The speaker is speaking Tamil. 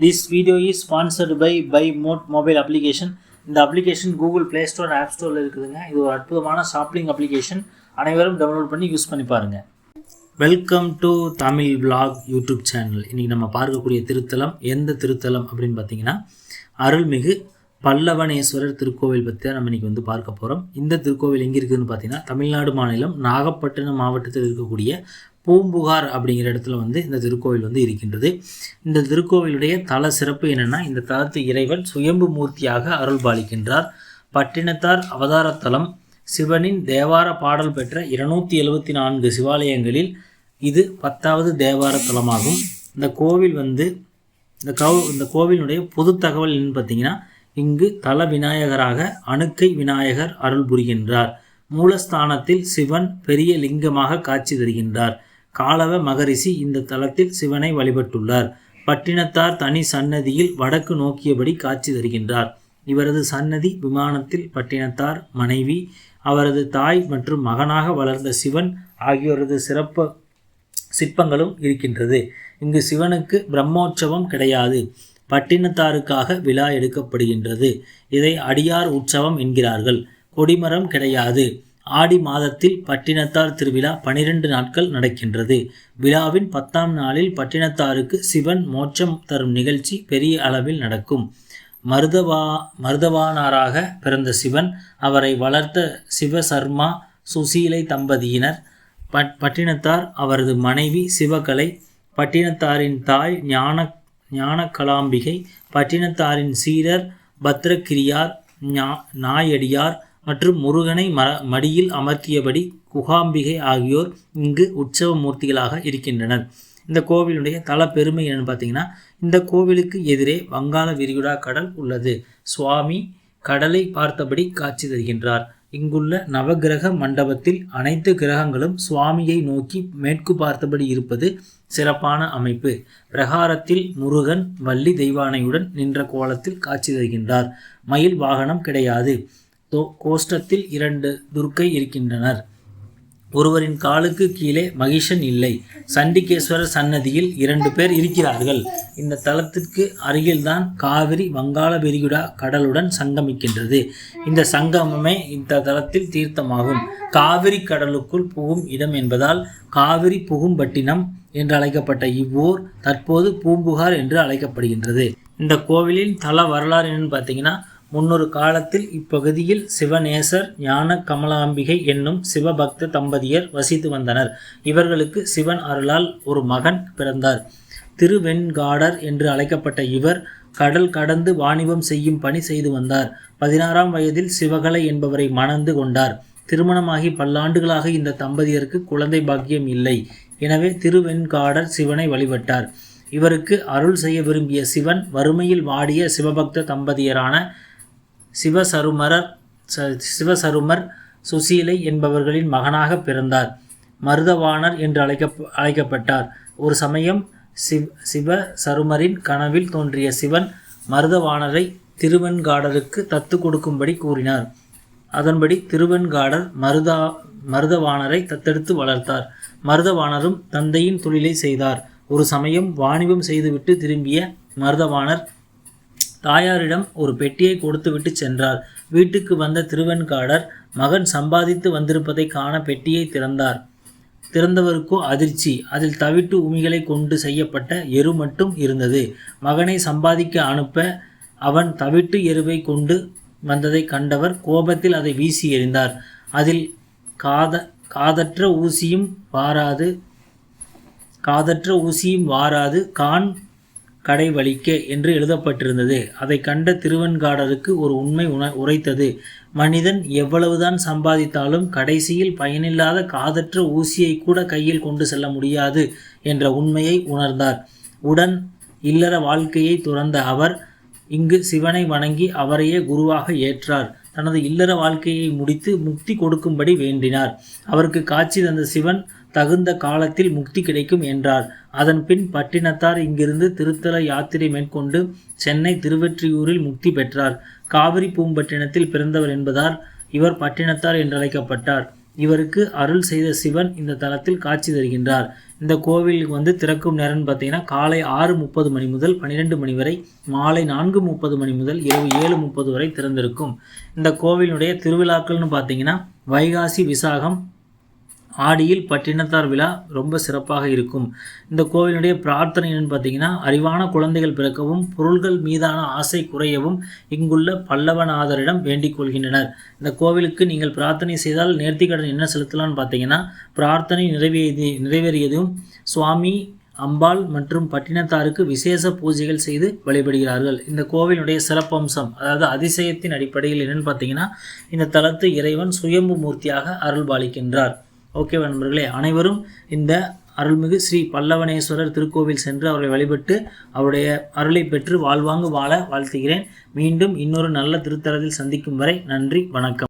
This video is sponsored by by mode mobile application இந்த application Google Play Store app ஸ்டோரில் இருக்குதுங்க. இது ஒரு அற்புதமான ஷாப்பிங் அப்ளிகேஷன் அனைவரும் டவுன்லோட் பண்ணி யூஸ் பண்ணி பாருங்கள் welcome to Tamil blog YouTube channel இன்றைக்கி நம்ம பார்க்கக்கூடிய திருத்தலம் எந்த திருத்தலம் அப்படின்னு பார்த்தீங்கன்னா அருள்மிகு பல்லவனேஸ்வரர் திருக்கோவில் பற்றி தான் நம்ம இன்றைக்கி வந்து பார்க்க போகிறோம் இந்த திருக்கோவில் எங்கே இருக்குதுன்னு பார்த்தீங்கன்னா தமிழ்நாடு மாநிலம் நாகப்பட்டினம் மாவட்டத்தில் இருக்கக்கூடிய பூம்புகார் அப்படிங்கிற இடத்துல வந்து இந்த திருக்கோவில் வந்து இருக்கின்றது. இந்த திருக்கோவிலுடைய தல சிறப்பு என்னென்னா இந்த தலத்து இறைவன் சுயம்பு மூர்த்தியாக அருள் பாலிக்கின்றார் பட்டினத்தார் அவதாரத்தலம் சிவனின் தேவார பாடல் பெற்ற இருநூத்தி எழுபத்தி நான்கு சிவாலயங்களில் இது பத்தாவது தேவார தலமாகும் இந்த கோவில் வந்து இந்த கவு இந்த கோவிலுடைய பொது தகவல் என்னன்னு பார்த்தீங்கன்னா இங்கு தல விநாயகராக அணுக்கை விநாயகர் அருள் புரிகின்றார். மூலஸ்தானத்தில் சிவன் பெரிய லிங்கமாக காட்சி தருகின்றார். காலவ மகரிஷி இந்த தலத்தில் சிவனை வழிபட்டுள்ளார். பட்டினத்தார் தனி சன்னதியில் வடக்கு நோக்கியபடி காட்சி தருகின்றார். இவரது சன்னதி விமானத்தில் பட்டினத்தார் மனைவி அவரது தாய் மற்றும் மகனாக வளர்ந்த சிவன் ஆகியோரது சிறப்பு சிற்பங்களும் இருக்கின்றது. இங்கு சிவனுக்கு பிரம்மோற்சவம் கிடையாது. பட்டினத்தாருக்காக விழா எடுக்கப்படுகின்றது. இதை அடியார் உற்சவம் என்கிறார்கள். கொடிமரம் கிடையாது. ஆடி மாதத்தில் பட்டினத்தார் திருவிழா பனிரெண்டு நாட்கள் நடக்கின்றது. விழாவின் பத்தாம் நாளில் பட்டினத்தாருக்கு சிவன் மோட்சம் தரும் நிகழ்ச்சி பெரிய அளவில் நடக்கும். மருதவா மருதவானாராக பிறந்த சிவன் அவரை வளர்த்த சிவசர்மா சுசீலை தம்பதியினர் பட் பட்டினத்தார் அவரது மனைவி சிவகலை பட்டினத்தாரின் தாய் ஞான ஞானகலாம்பிகை பட்டினத்தாரின் சீரர் பத்ரகிரியார் ஞா நாயடியார் மற்றும் முருகனை ம மடியில் அமர்த்தியபடி குகாம்பிகை ஆகியோர் இங்கு உற்சவ மூர்த்திகளாக இருக்கின்றனர். இந்த கோவிலுடைய தல பெருமை என்னன்னு பார்த்தீங்கன்னா இந்த கோவிலுக்கு எதிரே வங்காள விரிகுடா கடல் உள்ளது. சுவாமி கடலை பார்த்தபடி காட்சி தருகின்றார். இங்குள்ள நவகிரக மண்டபத்தில் அனைத்து கிரகங்களும் சுவாமியை நோக்கி மேற்கு பார்த்தபடி இருப்பது சிறப்பான அமைப்பு. பிரகாரத்தில் முருகன் வள்ளி தெய்வானையுடன் நின்ற கோலத்தில் காட்சி தருகின்றார். மயில் வாகனம் கிடையாது. கோஷ்டத்தில் இரண்டு துர்க்கை இருக்கின்றனர். ஒருவரின் காலுக்கு கீழே மகிஷன் இல்லை. சண்டிகேஸ்வரர் சன்னதியில் இரண்டு பேர் இருக்கிறார்கள். இந்த தலத்திற்கு அருகில்தான் காவிரி வங்காள விரிகுடா கடலுடன் சங்கமிக்கின்றது. இந்த சங்கமமே இந்த தலத்தில் தீர்த்தமாகும். காவிரி கடலுக்குள் புகும் இடம் என்பதால் காவிரி புகும்பட்டினம் என்று அழைக்கப்பட்ட இவ்வூர் தற்போது பூம்புகார் என்று அழைக்கப்படுகின்றது. இந்த கோவிலின் தல வரலாறு என்னன்னு பார்த்தீங்கன்னா முன்னொரு காலத்தில் இப்பகுதியில் சிவநேசர் ஞான கமலாம்பிகை என்னும் சிவபக்த தம்பதியர் வசித்து வந்தனர். இவர்களுக்கு சிவன் அருளால் ஒரு மகன் பிறந்தார். திருவெண்காடர் என்று அழைக்கப்பட்ட இவர் கடல் கடந்து வாணிபம் செய்யும் பணி செய்து வந்தார். பதினாறாம் வயதில் சிவகலை என்பவரை மணந்து கொண்டார். திருமணமாகி பல்லாண்டுகளாக இந்த தம்பதியருக்கு குழந்தை பாக்கியம் இல்லை. எனவே திருவெண்காடர் சிவனை வழிபட்டார். இவருக்கு அருள் செய்ய விரும்பிய சிவன் வறுமையில் வாடிய சிவபக்த தம்பதியரான சிவசருமரர் சிவசருமர் சுசீலை என்பவர்களின் மகனாக பிறந்தார். மருதவாணர் என்று அழைக்க அழைக்கப்பட்டார். ஒரு சமயம் சிவ் சிவ சருமரின் கனவில் தோன்றிய சிவன் மருதவாணரை திருவெண்காடருக்கு தத்து கொடுக்கும்படி கூறினார். அதன்படி திருவெண்காடர் மருதா மருதவாணரை தத்தெடுத்து வளர்த்தார். மருதவாணரும் தந்தையின் தொழிலை செய்தார். ஒரு சமயம் வாணிபம் செய்துவிட்டு திரும்பிய மருதவாணர் தாயாரிடம் ஒரு பெட்டியை கொடுத்துவிட்டு சென்றார் வீட்டுக்கு வந்த திருவெண்காடர் மகன் சம்பாதித்து வந்திருப்பதை காண பெட்டியை திறந்தார். திறந்தவருக்கோ அதிர்ச்சி. அதில் தவிட்டு உமிகளை கொண்டு செய்யப்பட்ட எரு மட்டும் இருந்தது. மகனை சம்பாதிக்க அனுப்ப அவன் தவிட்டு எருவை கொண்டு வந்ததை கண்டவர் கோபத்தில் அதை வீசி எறிந்தார். அதில் காத காதற்ற ஊசியும் வாராது காதற்ற ஊசியும் வாராது. கான் கடை வலிக்க என்று எழுதப்பட்டிருந்தது. அதை கண்ட திருவெண்காடருக்கு ஒரு உண்மை உண உரைத்தது. மனிதன் எவ்வளவுதான் சம்பாதித்தாலும் கடைசியில் பயனில்லாத காதற்ற ஊசியை கூட கையில் கொண்டு செல்ல முடியாது என்ற உண்மையை உணர்ந்தார். உடன் இல்லற வாழ்க்கையை துறந்த அவர் இங்கு சிவனை வணங்கி அவரையே குருவாக ஏற்றார். தனது இல்லற வாழ்க்கையை முடித்து முக்தி கொடுக்கும்படி வேண்டினார். அவருக்கு காட்சி தந்த சிவன் தகுந்த காலத்தில் முக்தி கிடைக்கும் என்றார். அதன் பின் பட்டினத்தார் இங்கிருந்து திருத்தல யாத்திரை மேற்கொண்டு சென்னை திருவெற்றியூரில் முக்தி பெற்றார். காவிரி பூம்பட்டினத்தில் பிறந்தவர் என்பதால் இவர் பட்டினத்தார் என்றழைக்கப்பட்டார். இவருக்கு அருள் செய்த சிவன் இந்த தலத்தில் காட்சி தருகின்றார். இந்த கோவிலுக்கு வந்து திறக்கும் நேரம்னு பார்த்தீங்கன்னா காலை ஆறு முப்பது மணி முதல் பன்னிரெண்டு மணி வரை மாலை நான்கு முப்பது மணி முதல் இரவு ஏழு முப்பது வரை திறந்திருக்கும். இந்த கோவிலுடைய திருவிழாக்கள்னு பார்த்தீங்கன்னா வைகாசி விசாகம் ஆடியில் பட்டினத்தார் விழா ரொம்ப சிறப்பாக இருக்கும். இந்த கோவிலுடைய பிரார்த்தனை என்னென்னு பார்த்தீங்கன்னா அறிவான குழந்தைகள் பிறக்கவும் பொருள்கள் மீதான ஆசை குறையவும் இங்குள்ள பல்லவநாதரிடம் வேண்டிக் கொள்கின்றனர். இந்த கோவிலுக்கு நீங்கள் பிரார்த்தனை செய்தால் நேர்த்திக்கடன் என்ன செலுத்தலாம்னு பார்த்தீங்கன்னா பிரார்த்தனை நிறைவேறி நிறைவேறியதும் சுவாமி அம்பாள் மற்றும் பட்டினத்தாருக்கு விசேஷ பூஜைகள் செய்து வழிபடுகிறார்கள். இந்த கோவிலுடைய சிறப்பம்சம் அதாவது அதிசயத்தின் அடிப்படையில் என்னென்னு பார்த்தீங்கன்னா இந்த தலத்து இறைவன் சுயம்பு மூர்த்தியாக அருள்பாலிக்கின்றார். ஓகேவா நண்பர்களே அனைவரும் இந்த அருள்மிகு ஸ்ரீ பல்லவனேஸ்வரர் திருக்கோவில் சென்று அவரை வழிபட்டு அவருடைய அருளை பெற்று வாழ்வாங்கு வாழ வாழ்த்துகிறேன். மீண்டும் இன்னொரு நல்ல திருத்தலத்தில் சந்திக்கும் வரை நன்றி வணக்கம்.